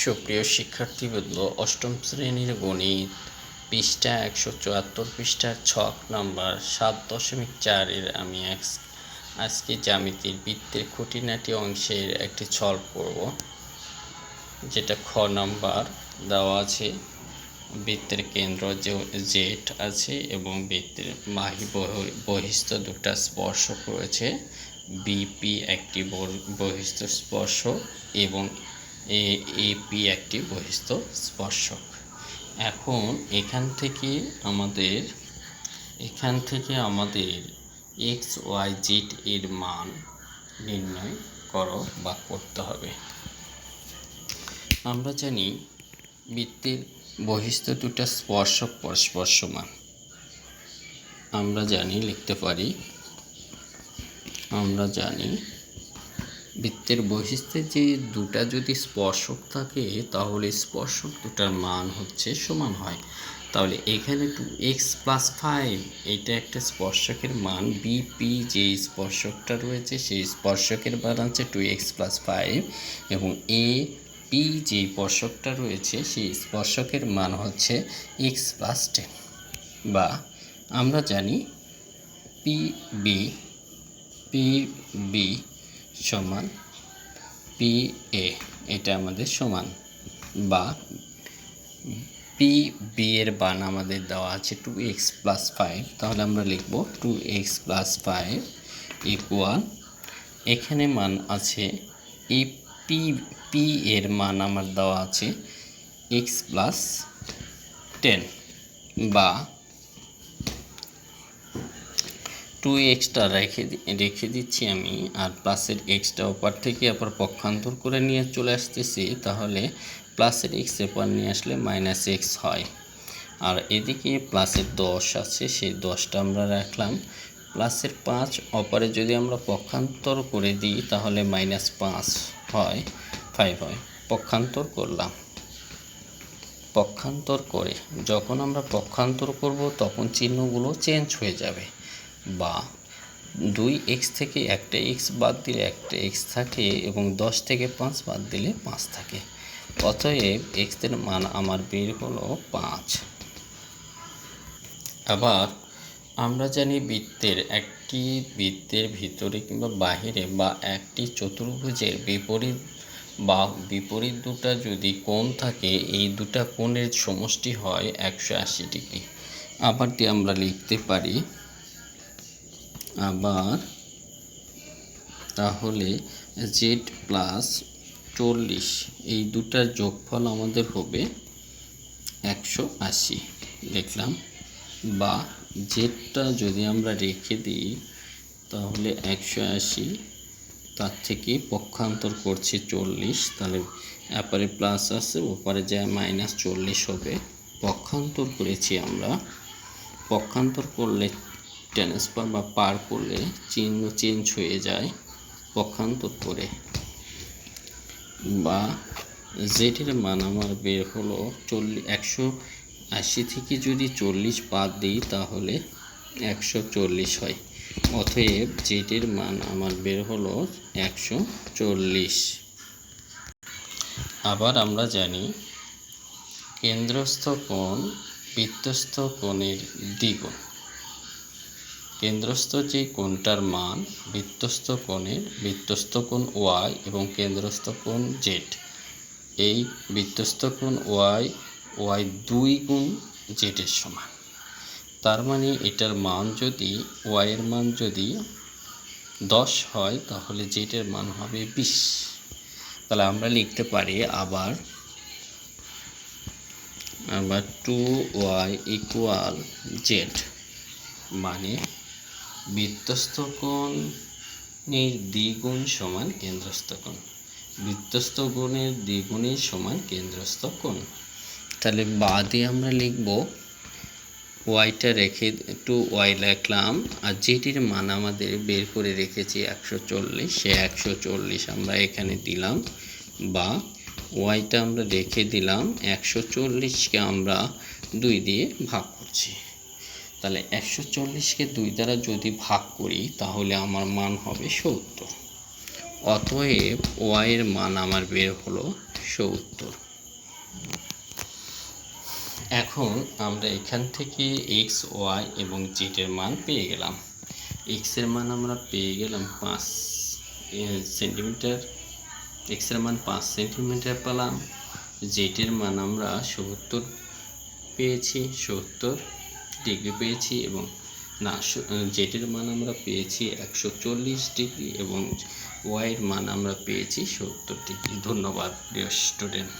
সুপ্রিয় শিক্ষার্থীবৃন্দ, অষ্টম শ্রেণির গণিত পৃষ্ঠা একশো চুয়াত্তর পৃষ্ঠার ছক নাম্বার সাত দশমিক চারের আমি আজ- আজকে জ্যামিতির বৃত্তের খুঁটিনাটি অংশের একটি ছল করব যেটা খ নাম্বার দেওয়া আছে। বৃত্তের কেন্দ্র জেট আছে এবং বৃত্তের বাহি বহি- বহিস্থ দুটা স্পর্শক রয়েছে। বিপি একটি বহিস্থ স্পর্শক এবং এপি একটি বহিস্থ স্পর্শক। এখন এখান থেকে আমাদের, এখান থেকে আমাদের এক্স ওয়াই জেড এর মান নির্ণয় করো বা করতে হবে। আমরা জানি বৃত্তের বহিস্থ দুটা স্পর্শক পরস্পর সমান। আমরা জানি, লিখতে পারি, আমরা জানি বৃত্তের বৈশিষ্ট্যে যে দুটা যদি স্পর্শক থাকে, তাহলে স্পর্শক দুটার মান হচ্ছে সমান হয়। তাহলে এখানে টু এক্স প্লাস ফাইভ এটা একটা স্পর্শকের মান। বিপি যে স্পর্শকটা রয়েছে, সেই স্পর্শকের মান হচ্ছে টু এক্স প্লাস ফাইভ এবং এ পি যে স্পর্শকটা রয়েছে, সেই স্পর্শকের মান হচ্ছে এক্স প্লাস টেন বা আমরা জানি পি বি পি বি সমান পি এ এটা আমাদের সমান বা পি বি এর বান আমাদের দেওয়া আছে টু এক্স প্লাস ফাইভ তাহলে আমরা লিখব two x plus five equal এখানে মান আছে এই পি পি এর মান আমার দেওয়া আছে এক্স প্লাস টেন বা টু এক্সটা রেখে রেখে দিচ্ছি আমি, আর প্লাসের এক্সটা ওপার থেকে আবার পক্ষান্তর করে নিয়ে চলে আসতেছি, তাহলে প্লাসের এক্সের পর নিয়ে আসলে মাইনাস এক্স হয়। আর এদিকে প্লাসের দশ আছে, সেই দশটা আমরা রাখলাম। প্লাসের পাঁচ অপারে যদি আমরা পক্ষান্তর করে দিই, তাহলে মাইনাস পাঁচ হয় ফাইভ হয়। পক্ষান্তর করলাম। পক্ষান্তর করে, যখন আমরা পক্ষান্তর করব, তখন চিহ্নগুলো চেঞ্জ হয়ে যাবে। বা দুই এক্স থেকে একটা এক্স বাদ দিলে একটা এক্স থাকে এবং দশ থেকে পাঁচ বাদ দিলে পাঁচ থাকে। অতএব এক্সের মান আমার বের হলো পাঁচ। আবার আমরা জানি বৃত্তের একটি বৃত্তের ভিতরে কিংবা বাহিরে বা একটি চতুর্ভুজের বিপরীত বা বিপরীত দুটা যদি কোণ থাকে, এই দুটা কোণের সমষ্টি হয় একশো আশি ডিগ্রি। আবারটি আমরা লিখতে পারি আবার তাহলে জেড প্লাস চল্লিশ, এই দুটার যোগফল আমাদের হবে একশো আশি। লিখলাম বা জেডটা যদি আমরা রেখে দিই, তাহলে একশো আশি, তার থেকে পক্ষান্তর করছি চল্লিশ, তাহলে এপারে প্লাস আছে, ওপারে যায় মাইনাস চল্লিশ হবে। পক্ষান্তর করেছি আমরা। পক্ষান্তর করলে ট্রান্সফার বা পার করলে চিহ্ন চেঞ্জ হয়ে যায় পক্ষান্তর করে। বা জেডের মান আমার বের হলো চল্লিশ একশো আশি থেকে যদি চল্লিশ বাদ দিই তাহলে একশো চল্লিশ হয়। অতএব জেডের মান আমার বের হলো একশো চল্লিশ। আবার আমরা জানি কেন্দ্রস্থ কোণ বৃত্তস্থ কোণের দ্বিগুণ। কেন্দ্রস্থ যে কোণটার মান বৃত্তস্থ কোণের বৃত্তস্থ কোণ ওয়াই এবং কেন্দ্রস্থ কোণ জেড। এই বৃত্তস্থ কোণ ওয়াই ওয়াই দুই গুণ জেডের সমান। তার মানে এটার মান যদি ওয়াইয়ের মান যদি দশ হয়, তাহলে জেডের মান হবে বিশ। তাহলে আমরা লিখতে পারি আবার আবার টু ওয়াই ইকুয়াল জেড মানে বৃত্তস্থ কোণের দ্বিগুণ সমান কেন্দ্রস্থ কোণ। বৃত্তস্থ কোণের দ্বিগুণের সমান কেন্দ্রস্থ কোণ। তাহলে বাদে আমরা লিখব ওয়াইটা রেখে টু ওয়াই লিখলাম আর যেটির মান আমাদের বের করে রেখেছি একশো চল্লিশ, সে একশো চল্লিশ আমরা এখানে দিলাম বা ওয়াইটা আমরা রেখে দিলাম একশো চল্লিশকে আমরা দুই দিয়ে ভাগ করছি। তাহলে একশো চল্লিশকে দুই দ্বারা যদি ভাগ করি, তাহলে আমার মান হবে সত্তর। অতএব ওয়াইয়ের মান আমার বের হলো সত্তর। এখন আমরা এখান থেকে এক্স, ওয়াই এবং জেডের মান পেয়ে গেলাম। এক্সের মান আমরা পেয়ে গেলাম পাঁচ সেন্টিমিটার। এক্সের মান পাঁচ সেন্টিমিটার পেলাম। জেডের মান আমরা সত্তর পেয়েছি, সত্তর। ডিগ্রি পেয়েছি এবং না জেডের মান আমরা পেয়েছি একশো চল্লিশ ডিগ্রি এবং ওয়াইয়ের মান আমরা পেয়েছি সত্তর ডিগ্রি। ধন্যবাদ প্রিয় স্টুডেন্ট